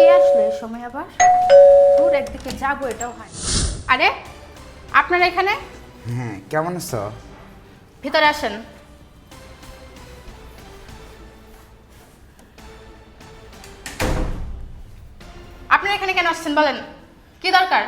কে আসলো এই সময় আবার? দূর একদিকে যাব এটাও হয় আরে আপনারা এখানে? হ্যাঁ কেমন আছো? ভিতরে আসেন। আপনারা এখানে কেন আসছেন বলেন? কি দরকার?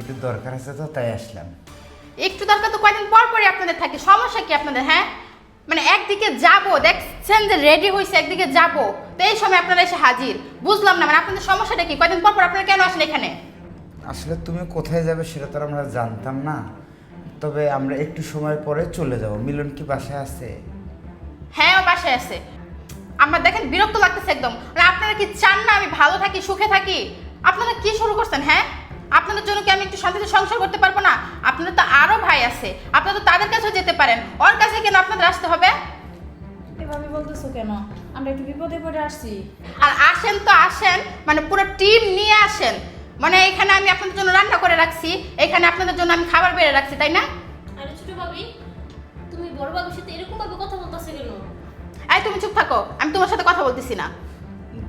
একটু দরকার আছে তো তাই আসলাম। একটু দরকার তো কয়দিন পর পরই আপনাদের থাকে সমস্যা কি আপনাদের হ্যাঁ? মানে একদিকে যাব দেখছেন যে রেডি হয়েছে একদিকে যাব। তো এই সময় আপনারা এসে হাজির। বুঝলাম না মানে আপনাদের সমস্যাটা কি? কয়দিন পর পর আপনারা কেন আসেন এখানে? আসলে তুমি কোথায় যাবে সেটা তো আমরা জানতাম না। তবে আমরা একটু সময় পরে চলে যাব। মিলন কি বাসায় আছে? হ্যাঁ ও বাসায় আছে। আমার দেখেন বিরক্ত লাগতেছে একদম। মানে আপনারা কি চান না আমি ভালো থাকি সুখে থাকি? আপনারা কি শুরু করছেন হ্যাঁ? আপনাদের জন্য কি আমি একটু শান্তিতে সংসার করতে পারব না? আপনাদের তো আরও ভাই আছে। আপনারা তো তাদের কাছেও যেতে পারেন। ওর কাছে কেন আপনাদের আসতে হবে? এভাবে বলতেছো কেন? আমরা একটু বিপদে পড়ে আসছি। আর আসেন তো আসেন মানে পুরো টিম নিয়ে আসেন। মানে এখানে আমি আপনাদের জন্য রান্না করে রাখছি এখানে আপনাদের জন্য আমি খাবার বেড়ে রাখছি তাই না? আরে ছোট ভাবি তুমি বড় বাবুর সাথে এরকম ভাবে কথা বলতেছে কেন? এই তুমি চুপ থাকো আমি তোমার সাথে কথা বলতেছি না।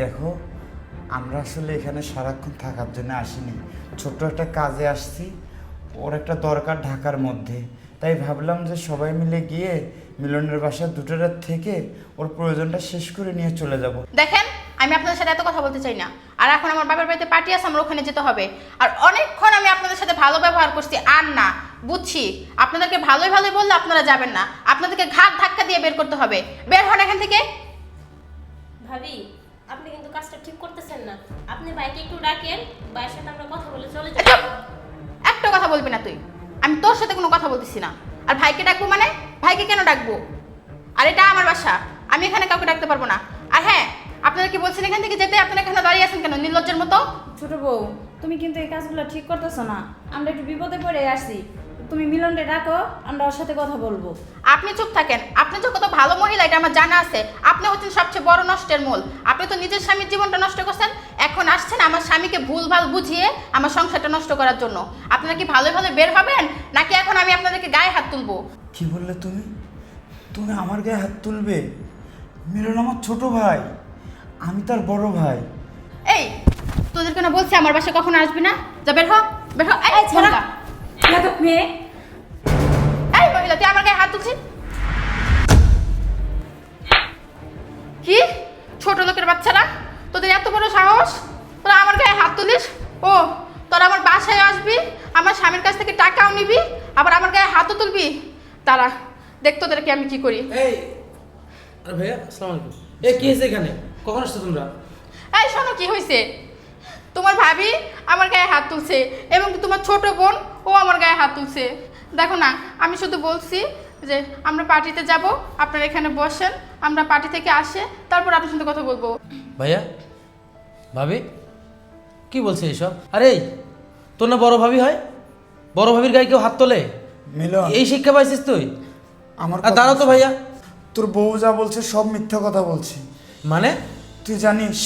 দেখো আমরা আসলে এখানে সারাক্ষণ থাকার জন্য আসিনি। ছোট্ট একটা কাজে আসছি। ওর একটা দরকার ঢাকার মধ্যে। তাই ভাবলাম যে সবাই মিলে গিয়ে মিলনের বাসায় দুটো রাত থেকে ওর প্রয়োজনটা শেষ করে নিয়ে চলে যাব। দেখেন আমি আপনাদের সাথে এত কথা বলতে চাই না। আর এখন আমার বাবার বাড়িতে পার্টি আছে আমার ওখানে যেতে হবে। আর অনেকক্ষণ আমি আপনাদের সাথে ভালো ব্যবহার করছি আর না বুঝছি? আপনাদেরকে ভালোই ভালোই বললে আপনারা যাবেন না। আপনাদেরকে ঘাট ধাক্কা দিয়ে বের করতে হবে। বের হন এখান থেকে। ভাবি আপনি কিন্তু কাজটা ঠিক করতেছেন না। আপনি বাইকে একটু ডাকেন বাইয়ের সাথে আমরা কথা বলে চলে যাব একটা কথা বলবি না তুই। আমি তোর সাথে কোনো কথা বলতেছি না। আর ভাইকে ডাকবো মানে? ভাইকে কেন ডাকবো? আর এটা আমার বাসা। আমি এখানে কাউকে ডাকতে পারব না। আর হ্যাঁ আপনারা কি বলছেন এখান থেকে যেতে? আপনারা এখানে দাঁড়িয়ে আছেন কেন? নির্লজ্জের মতো? ছোট বউ তুমি কিন্তু এই কাজগুলো ঠিক করতেছো না। আমরা একটু বিপদে পড়ে আসছি তুমি মিলনরে ডাকো আমরা ওর সাথে কথা বলব। আপনি চুপ থাকেন। আপনি তো কত ভালো মহিলা এটা আমার জানা আছে। আপনি হচ্ছেন সবচেয়ে বড় নষ্টের মূল। আপনি তো নিজের স্বামীর জীবনটা নষ্ট করছেন। এখন আসছেন আমার স্বামীকে ভুলভাল বুঝিয়ে আমার সংসারটা নষ্ট করার জন্য। আপনারা কি ভালো ভালো বের হবেন? নাকি এখন আমি আপনাদেরকে গায়ে হাত তুলবো? কি বললে তুমি? তুমি আমার গায়ে হাত তুলবে? মিলন আমার ছোট ভাই। আমি তার বড় ভাই। এই তোদের কেন বলছি আমার বাসায় কখনো আসবি না? যা বের হ বের হ। এই ছেড়ে। মেয়ে। এই তুই আমার গায়ে হাত তুলছিস? কি? ছোট লোকের বাচ্চারা? তোদের এত বড় সাহস? তোরা আমার গায়ে হাত তুলিস? ও তোরা আমার বাসায় আসবি আমার স্বামীর কাছ থেকে টাকাও নিবি আবার আমার গায়ে হাতও তুলবি? তারা দেখ তোদেরকে আমি কি করি। এই আরে ভাইয়া আসসালামু আলাইকুম। এই কি হয়েছে এখানে? কখন আসছো তোমরা? এই শোনো কি হয়েছে? তোমার ভাবি আমার গায়ে হাত তুলছে এবং তোমার ছোট বোন ও আমার গায়ে হাত তুলছে। দেখো না আমি শুধু বলছি যে আমরা পার্টিতে যাব আপনারা এখানে বসেন আমরা পার্টি থেকে আসে তারপর আপনার সাথে কথা বলব। ভাইয়া ভাবি কি বলছে এসব? আরে এই, তোর না বড় ভাবি হয়? বড় ভাবির গায়ে কেউ হাত তোলে? মিলন। এই শিক্ষা পাইছিস তুই? আমার আর দাঁড়াও তো ভাইয়া। তোর বউ যা বলছে সব মিথ্যা কথা বলছে। মানে? তুই জানিস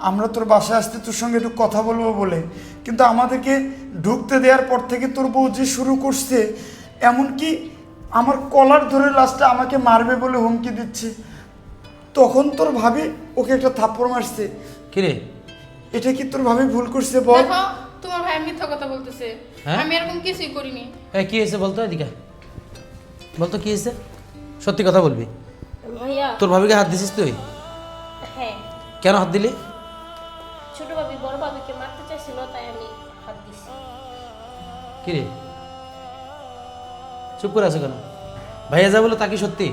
আমরা তোর বাসায় আসতে তোর সঙ্গে একটু কথা বলব বলে। কিন্তু আমাদেরকে ঢুকতে দেওয়ার পর থেকে তোর বউ যে শুরু করছে এমনকি আমার কলার ধরে লাস্টে আমাকে মারবে বলে হুমকি দিচ্ছে। তখন তোর ভাবি ওকে একটা থাপ্পড় মারছে। কিরে এটা কি তোর ভাবি ভুল করছে বল? দেখো তোমার ভাই মিথ্যা কথা বলতেছে। হ্যাঁ? আমি এরকম কিছুই করিনি। এই কি হয়েছে বলতো এদিকে? বলতো কি হয়েছে? সত্যি কথা বলবি? ভাইয়া। তোর ভাবিকে হাত দিছিস তুই? হ্যাঁ। কেন হাত দিলি? ছোট ভাবি বড় ভাবিকে মারতে চাইছিল তাই আমি হাত দিছি। কিরে চুপ করে আছো কেন? ভাইয়া যা বলো তা কি সত্যি?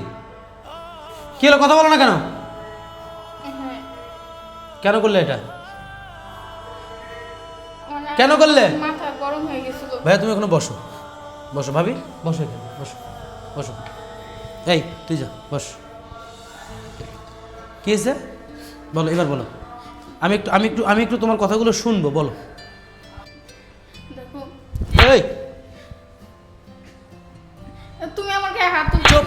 কি হলো কথা বলো না কেন? হ্যাঁ। কেন করলে এটা? মানে কেন করলে? মাথা গরম হয়ে গেছিল। ভাইয়া তুমি এখনও বসো। বসো ভাবি। বসো এখানে বসো বসো। এই তুই যা বস। কি হয়েছে? বলো এবার বলো। আমি একটু আমি একটু আমি একটু তোমার কথাগুলো শুনব বলো। এই! তুমি আমার গায়ে হাত তুলছো।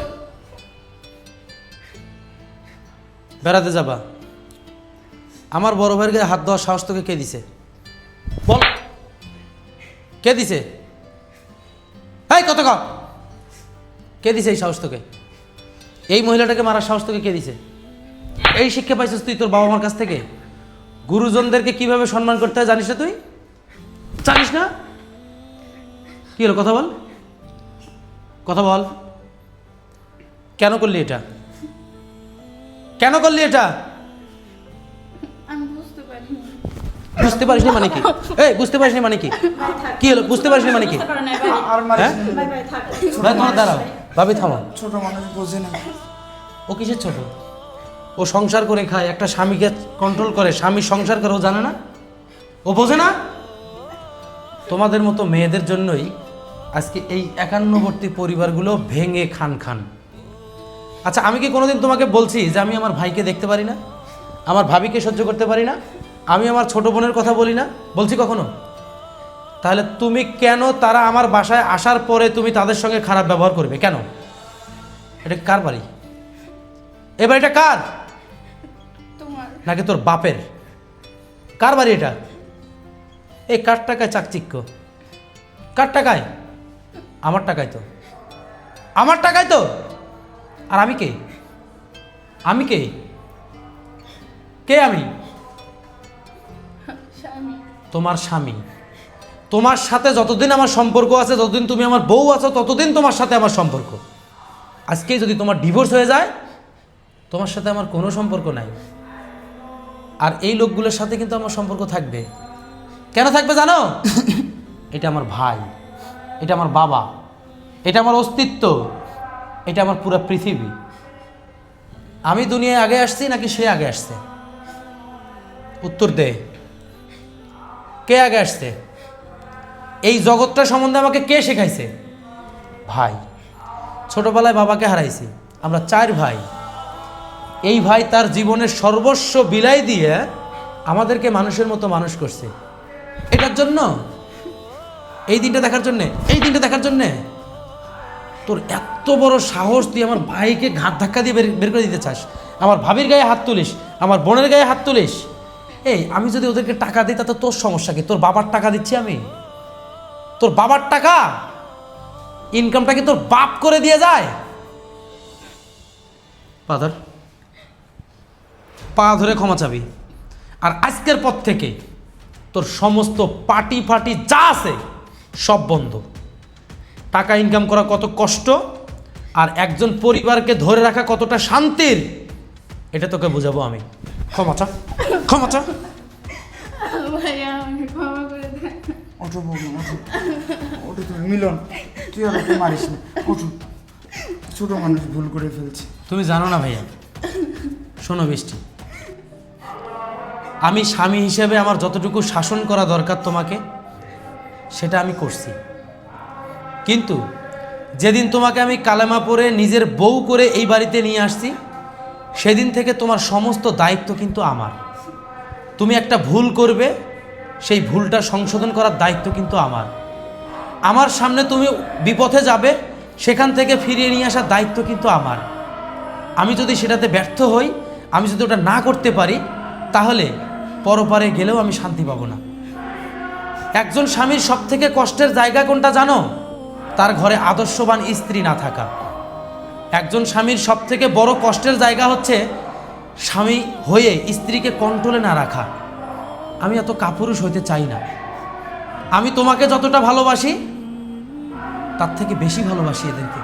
বেড়াতে যাবা। আমার বড় ভাইয়ের গায়ে হাত দেওয়ার সাহস তোকে কে দিছে? বল। কে দিছে? এই কত ক। কে দিছে এই সাহস তোকে? এই মহিলাটাকে মারার সাহস তোকে কে দিছে? এই শিক্ষা পাইছিস তুই তোর বাবা মার কাছ থেকে? গুরুজনদেরকে কীভাবে সম্মান করতে হয় জানিস না তুই? জানিস না? কি হলো কথা বল। কথা বল। কেন করলি এটা? কেন করলি এটা? বুঝতে পারিস নি মানে কি? এই বুঝতে পারিস নি মানে কি? কি হলো বুঝতে পারিস নি মানে কি? হ্যাঁ? ভাই তোমার দাঁড়াও। ভাবি থামো। ছোট মানুষ বোঝে না। ও কিসের ছোট? ও সংসার করে খায়, একটা স্বামীকে কন্ট্রোল করে, স্বামী সংসার করে, ও জানে না? ও বোঝে না? তোমাদের মতো মেয়েদের জন্যই আজকে এই একান্নবর্তী পরিবারগুলো ভেঙে খান খান। আচ্ছা আমি কি কোনোদিন তোমাকে বলছি যে আমি আমার ভাইকে দেখতে পারি না? আমার ভাবিকে সহ্য করতে পারি না? আমি আমার ছোট বোনের কথা বলি না? বলছি কখনো? তাহলে তুমি কেন তারা আমার বাসায় আসার পরে তুমি তাদের সঙ্গে খারাপ ব্যবহার করবে? কেন? এটা কার বাড়ি? এ বাড়িটা কার? নাকি তোর বাপের? কার বাড়ি এটা? এই কার টাকায় চাকচিক্য? কার টাকায়? আমার টাকায় তো। আমার টাকায় তো? আর আমি কে? আমি কে? কে আমি? তোমার স্বামী। তোমার সাথে যতদিন আমার সম্পর্ক আছে যতদিন তুমি আমার বউ আছো ততদিন তোমার সাথে আমার সম্পর্ক। আজকে যদি তোমার ডিভোর্স হয়ে যায় তোমার সাথে আমার কোনো সম্পর্ক নাই। আর এই লোকগুলোর সাথে কিন্তু আমার সম্পর্ক থাকবে। কেন থাকবে জানো? এটা আমার ভাই এটা আমার বাবা এটা আমার অস্তিত্ব এটা আমার পুরো পৃথিবী। আমি দুনিয়ায় আগে আসছি নাকি সে আগে আসছে? উত্তর দে। কে আগে আসছে? এই জগৎটা সম্বন্ধে আমাকে কে শেখাইছে? ভাই। ছোটবেলায় বাবাকে হারাইছি। আমরা চার ভাই। এই ভাই তার জীবনের সর্বস্ব বিলাই দিয়ে আমাদেরকে মানুষের মতো মানুষ করছে। এটার জন্য? এই দিনটা দেখার জন্যে? এই দিনটা দেখার জন্যে? তোর এত বড় সাহস তুই আমার ভাইকে ঘাত ধাক্কা দিয়ে বের করে দিতে চাস। আমার ভাবির গায়ে হাত তুলিস, আমার বোনের গায়ে হাত তুলিস। এই, আমি যদি ওদেরকে টাকা দিই, তাতে তোর সমস্যা কি? তোর বাবার টাকা দিচ্ছি আমি? তোর বাবার টাকা? ইনকামটা কি তোর বাপ করে দিয়ে যায়? পাদার পা ধরে ক্ষমা চাবি। আর আজকের পর থেকে তোর সমস্ত পার্টি ফাটি যা আছে সব বন্ধ। টাকা ইনকাম করা কত কষ্ট আর একজন পরিবারকে ধরে রাখা কতটা শান্তির এটা তোকে বুঝাবো আমি। ক্ষমা চা ক্ষমা চা। ওঠো বৌমা ওঠো। ওঠো তুমি মিলন তুই আর ওকে মারিস না। ওঠো। ছোট মানুষ ভুল করে ফেলছে। তুমি জানো না ভাইয়া শোনো বৃষ্টি। আমি স্বামী হিসেবে আমার যতটুকু শাসন করা দরকার তোমাকে, সেটা আমি করছি। কিন্তু যেদিন তোমাকে আমি কালেমা পরে নিজের বউ করে এই বাড়িতে নিয়ে আসছি, সেদিন থেকে তোমার সমস্ত দায়িত্ব কিন্তু আমার। তুমি একটা ভুল করবে, সেই ভুলটা সংশোধন করার দায়িত্ব কিন্তু আমার। আমার সামনে তুমি বিপথে যাবে, সেখান থেকে ফিরিয়ে নিয়ে আসার দায়িত্ব কিন্তু আমার। আমি যদি সেটাতে ব্যর্থ হই, আমি যদি ওটা না করতে পারি, তাহলে পরপারে গেলেও আমি শান্তি পাবো না। একজন স্বামীর সব থেকে কষ্টের জায়গা কোনটা জানো? তার ঘরে আদর্শবান স্ত্রী না থাকা। একজন স্বামীর সব থেকে বড় কষ্টের জায়গা হচ্ছে স্বামী হয়ে স্ত্রীকে কন্ট্রোলে না রাখা। আমি এত কাপুরুষ হইতে চাই না। আমি তোমাকে যতটা ভালোবাসি, তার থেকে বেশি ভালোবাসি এদেরকে।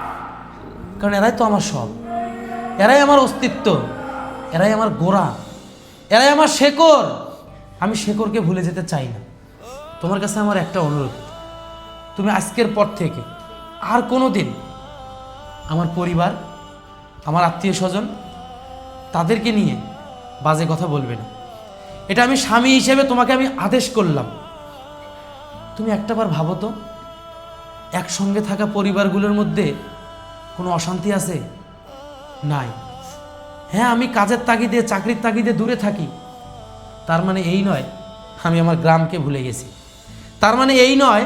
কারণ এরাই তো আমার সব। এরাই আমার অস্তিত্ব। এরাই আমার গোড়া। এরাই আমার শেকড়। আমি শেকড়কে ভুলে যেতে চাই না। তোমার কাছে আমার একটা অনুরোধ। তুমি আজকের পর থেকে আর কোনো দিন আমার পরিবার, আমার আত্মীয় স্বজন তাদেরকে নিয়ে বাজে কথা বলবে না। এটা আমি স্বামী হিসেবে তোমাকে আমি আদেশ করলাম। তুমি একটাবার ভাবো তো, একসঙ্গে থাকা পরিবারগুলোর মধ্যে কোনো অশান্তি আছে? নাই। হ্যাঁ আমি কাজের তাগিদে, চাকরির তাগিদে দূরে থাকি। তার মানে এই নয়, আমি আমার গ্রামকে ভুলে গেছি। তার মানে এই নয়,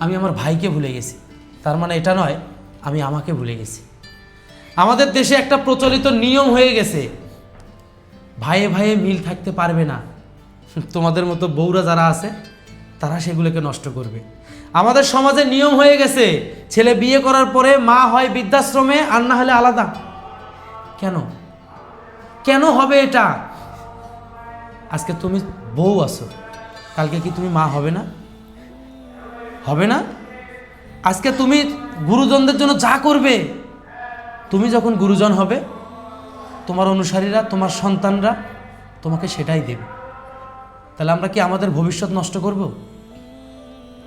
আমি আমার ভাইকে ভুলে গেছি। তার মানে এটা নয়, আমি আমাকে ভুলে গেছি। আমাদের দেশে একটা প্রচলিত নিয়ম হয়ে গেছে, ভাইয়ে ভাইয়ে মিল থাকতে পারবে না। তোমাদের মতো বউরা যারা আছে, তারা সেগুলোকে নষ্ট করবে। আমাদের সমাজে নিয়ম হয়ে গেছে, ছেলে বিয়ে করার পরে মা হয় বৃদ্ধাশ্রমে, আর না হলে আলাদা। কেন? কেন হবে এটা? আজকে তুমি বউ আছো, কালকে কি তুমি মা হবে না? হবে না? আজকে তুমি গুরুজনদের জন্য যা করবে, তুমি যখন গুরুজন হবে, তোমার অনুসারীরা, তোমার সন্তানরা তোমাকে সেটাই দেবে। তাহলে আমরা কি আমাদের ভবিষ্যৎ নষ্ট করব?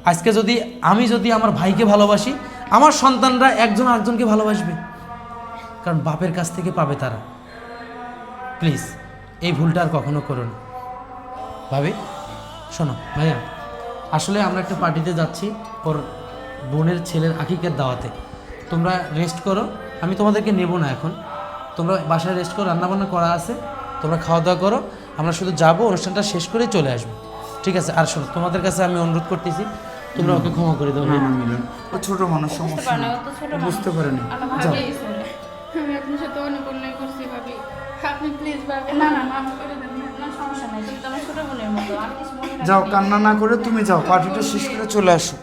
আজকে যদি আমি যদি আমার ভাইকে ভালোবাসি, আমার সন্তানরা একজন আরেকজনকে ভালোবাসবে। কারণ বাপের কাছ থেকে পাবে তারা। প্লিজ, এই ভুলটা আর কখনো করো না। ভাবি শোনো ভাইয়া আসলে আমরা একটা পার্টিতে যাচ্ছি ওর বোনের ছেলের আকিকের দাওয়াতে। তোমরা রেস্ট করো আমি তোমাদেরকে নেব না এখন। তোমরা বাসায় রেস্ট করো রান্নাবান্না করা আছে তোমরা খাওয়া দাওয়া করো আমরা শুধু যাব অনুষ্ঠানটা শেষ করেই চলে আসব। ঠিক আছে আর শোনো তোমাদের কাছে আমি অনুরোধ করতেছি তোমরা ওকে ক্ষমা করে দাও না না মিলন ও ছোট মানুষ সমস্যা না। বুঝতে পারেনি আমরা যাও। আমি আপনার সাথে অনেক অন্যায় করছি ভাবি। আপনি প্লিজ ভাবি না না মাফ করে দেন না। সমস্যা নাই তুমি তো আমার ছোট বোনের মতো আমি কিছু মনে যাও কান্না না করে তুমি যাও পার্টিটা শেষ করে চলে আসো।